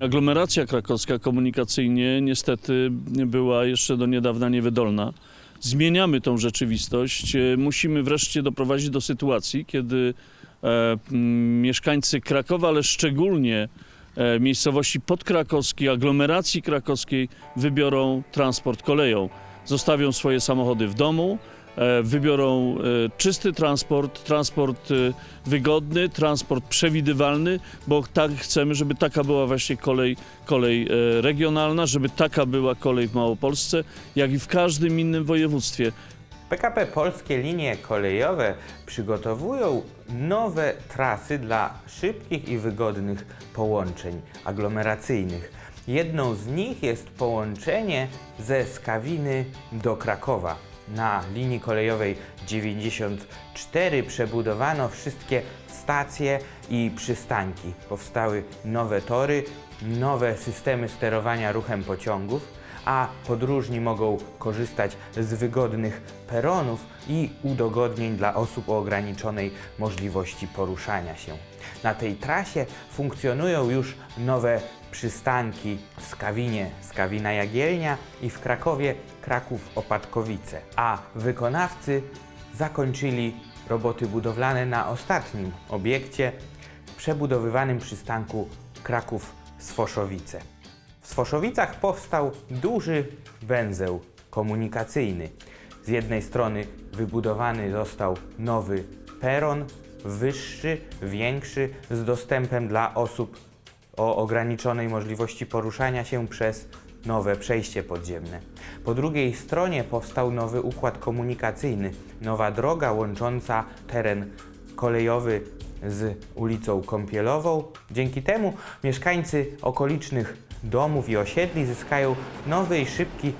Aglomeracja krakowska komunikacyjnie niestety była jeszcze do niedawna niewydolna. Zmieniamy tą rzeczywistość. E, Musimy wreszcie doprowadzić do sytuacji, kiedy e, mieszkańcy Krakowa, ale szczególnie e, miejscowości podkrakowskiej, aglomeracji krakowskiej wybiorą transport koleją. Zostawią swoje samochody w domu, wybiorą e, czysty transport, transport e, wygodny, transport przewidywalny, bo tak chcemy, żeby taka była właśnie kolej, kolej e, regionalna, żeby taka była kolej w Małopolsce, jak i w każdym innym województwie. PKP Polskie Linie Kolejowe przygotowują nowe trasy dla szybkich i wygodnych połączeń aglomeracyjnych. Jedną z nich jest połączenie ze Skawiny do Krakowa. Na linii kolejowej 94 przebudowano wszystkie stacje i przystanki. Powstały nowe tory, nowe systemy sterowania ruchem pociągów a podróżni mogą korzystać z wygodnych peronów i udogodnień dla osób o ograniczonej możliwości poruszania się. Na tej trasie funkcjonują już nowe przystanki w Skawinie, Skawina Jagielnia i w Krakowie, Kraków Opatkowice, a wykonawcy zakończyli roboty budowlane na ostatnim obiekcie przebudowywanym przystanku Kraków Sfoszowice. W Sfoszowicach powstał duży węzeł komunikacyjny. Z jednej strony wybudowany został nowy peron, wyższy, większy, z dostępem dla osób o ograniczonej możliwości poruszania się przez nowe przejście podziemne. Po drugiej stronie powstał nowy układ komunikacyjny, nowa droga łącząca teren kolejowy z ulicą Kąpielową. Dzięki temu mieszkańcy okolicznych domów i osiedli zyskają nowy i szybki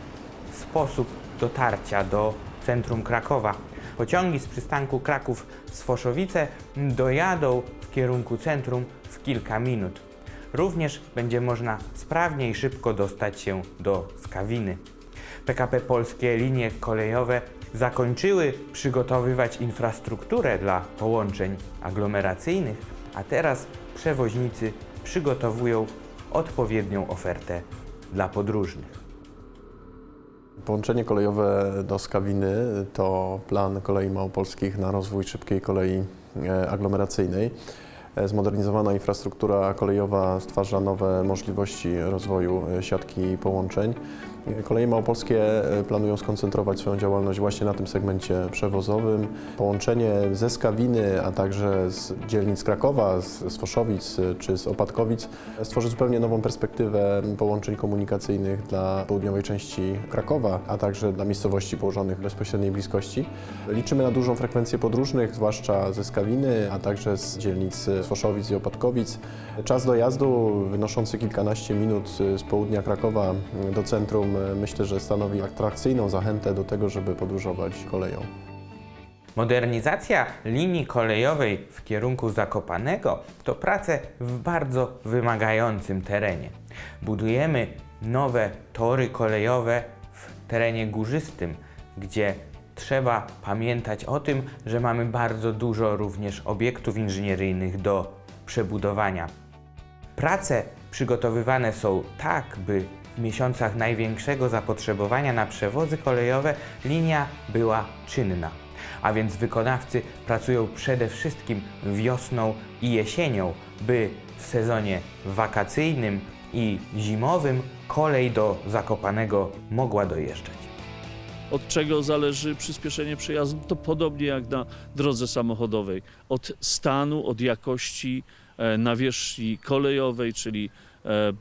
sposób dotarcia do centrum Krakowa. Pociągi z przystanku Kraków Sfoszowice dojadą w kierunku centrum w kilka minut. Również będzie można sprawnie i szybko dostać się do Skawiny. PKP Polskie linie kolejowe zakończyły przygotowywać infrastrukturę dla połączeń aglomeracyjnych, a teraz przewoźnicy przygotowują odpowiednią ofertę dla podróżnych. Połączenie kolejowe do Skawiny to plan kolei małopolskich na rozwój szybkiej kolei e, aglomeracyjnej. E, Zmodernizowana infrastruktura kolejowa stwarza nowe możliwości rozwoju e, siatki połączeń. E, Koleje małopolskie e, planują skoncentrować swoją działalność właśnie na tym segmencie przewozowym. Połączenie ze Skawiny, a także z dzielnic Krakowa, z Foszowic e, czy z Opatkowic stworzy zupełnie nową perspektywę połączeń komunikacyjnych dla południowej części Krakowa, a także dla miejscowości położonych w bezpośredniej bliskości. Liczymy na dużą frekwencję podróżnych, zwłaszcza ze Skawiny, a także z dzielnic Foszowic i Opatkowic. Czas dojazdu wynoszący kilkanaście minut z południa Krakowa do centrum myślę, że stanowi atrakcyjną zachętę do tego, żeby podróżować koleją. Modernizacja linii kolejowej w kierunku Zakopanego to prace w bardzo wymagającym terenie. Budujemy nowe tory kolejowe w terenie górzystym, gdzie trzeba pamiętać o tym, że mamy bardzo dużo również obiektów inżynieryjnych do przebudowania. Prace przygotowywane są tak, by w miesiącach największego zapotrzebowania na przewozy kolejowe linia była czynna. A więc wykonawcy pracują przede wszystkim wiosną i jesienią, by w sezonie wakacyjnym i zimowym kolej do Zakopanego mogła dojeżdżać. Od czego zależy przyspieszenie przejazdu? To podobnie jak na drodze samochodowej. Od stanu, od jakości e, nawierzchni kolejowej, czyli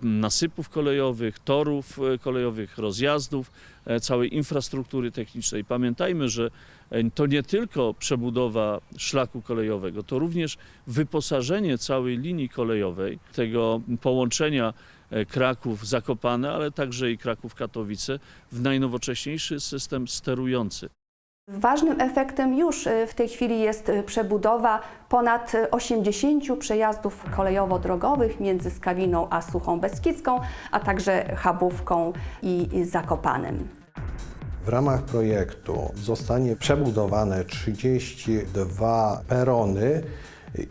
nasypów kolejowych, torów e, kolejowych, rozjazdów, e, całej infrastruktury technicznej. Pamiętajmy, że e, to nie tylko przebudowa szlaku kolejowego, to również wyposażenie całej linii kolejowej, tego połączenia e, Kraków-Zakopane, ale także i Kraków-Katowice w najnowocześniejszy system sterujący. Ważnym efektem już y, w tej chwili jest y, przebudowa ponad y, 80 przejazdów kolejowo-drogowych między Skawiną a Suchą Beskidzką, a także Chabówką i Zakopanem. W ramach projektu zostanie przebudowane 32 perony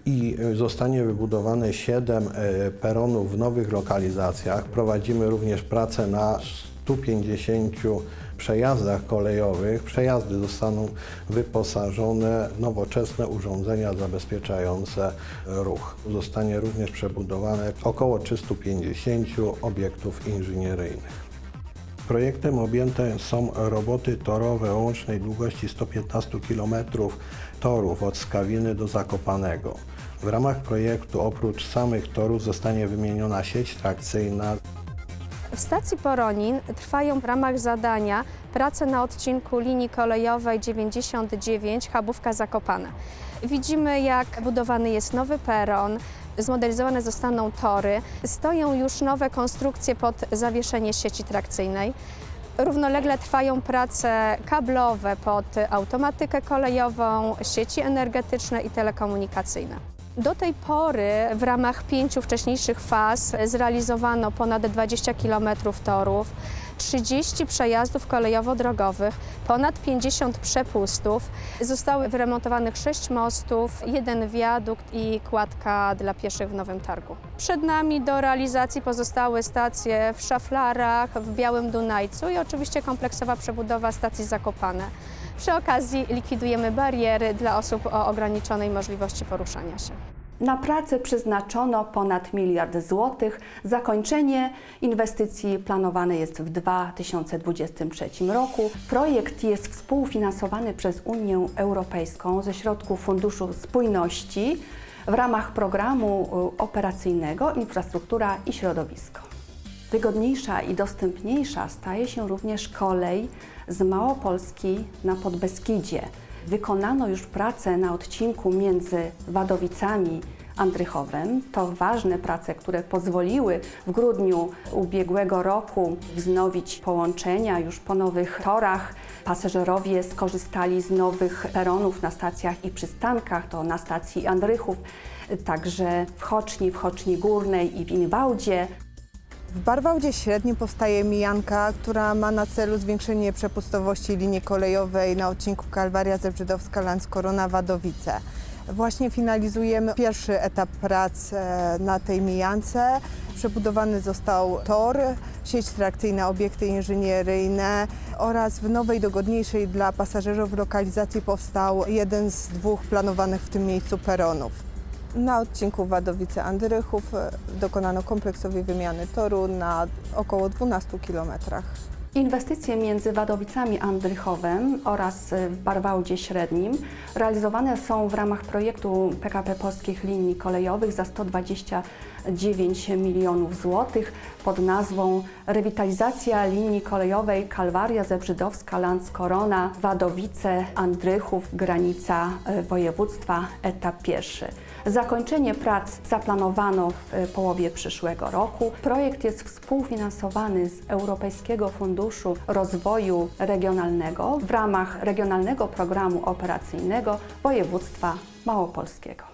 i zostanie wybudowane 7 e, peronów w nowych lokalizacjach. Prowadzimy również pracę na 150 przejazdach kolejowych. Przejazdy zostaną wyposażone w nowoczesne urządzenia zabezpieczające ruch. Zostanie również przebudowane około 350 obiektów inżynieryjnych. Projektem objęte są roboty torowe o łącznej długości 115 km torów od Skawiny do Zakopanego. W ramach projektu oprócz samych torów zostanie wymieniona sieć trakcyjna, W stacji Poronin trwają w ramach zadania prace na odcinku linii kolejowej 99 Chabówka Zakopane. Widzimy, jak budowany jest nowy peron, zmodernizowane zostaną tory, stoją już nowe konstrukcje pod zawieszenie sieci trakcyjnej. Równolegle trwają prace kablowe pod automatykę kolejową, sieci energetyczne i telekomunikacyjne. Do tej pory w ramach pięciu wcześniejszych faz zrealizowano ponad 20 km torów, 30 przejazdów kolejowo-drogowych, ponad 50 przepustów. Zostały wyremontowanych 6 mostów, jeden wiadukt i kładka dla pieszych w Nowym Targu. Przed nami do realizacji pozostały stacje w Szaflarach, w Białym Dunajcu i oczywiście kompleksowa przebudowa stacji Zakopane. Przy okazji likwidujemy bariery dla osób o ograniczonej możliwości poruszania się. Na pracę przeznaczono ponad miliard złotych. Zakończenie inwestycji planowane jest w 2023 roku. Projekt jest współfinansowany przez Unię Europejską ze środków Funduszu Spójności w ramach programu y, operacyjnego Infrastruktura i Środowisko. Wygodniejsza i dostępniejsza staje się również kolej z Małopolski na Podbeskidzie. Wykonano już pracę na odcinku między Wadowicami Andrychowem. To ważne prace, które pozwoliły w grudniu ubiegłego roku wznowić połączenia już po nowych torach. Pasażerowie skorzystali z nowych peronów na stacjach i przystankach, to na stacji Andrychów, także w Choczni, w Choczni Górnej i w Inwałdzie. W Barwałdzie Średnim powstaje mijanka, która ma na celu zwiększenie przepustowości linii kolejowej na odcinku Kalwaria Zebrzydowska-Lans-Korona-Wadowice. Właśnie finalizujemy pierwszy etap prac e, na tej mijance. Przebudowany został tor, sieć trakcyjna, obiekty inżynieryjne oraz w nowej, dogodniejszej dla pasażerów lokalizacji powstał jeden z dwóch planowanych w tym miejscu peronów. Na odcinku Wadowice-Andrychów e, dokonano kompleksowej wymiany toru na około 12 kilometrach. Inwestycje między Wadowicami Andrychowem oraz w Barwałdzie Średnim realizowane są w ramach projektu PKP Polskich Linii Kolejowych za 129 milionów złotych pod nazwą Rewitalizacja linii kolejowej Kalwaria Zebrzydowska, Lanc Korona, Wadowice, Andrychów, granica e, województwa, etap pierwszy. Zakończenie prac zaplanowano w e, połowie przyszłego roku. Projekt jest współfinansowany z Europejskiego Funduszu Rozwoju Regionalnego w ramach Regionalnego Programu Operacyjnego Województwa Małopolskiego.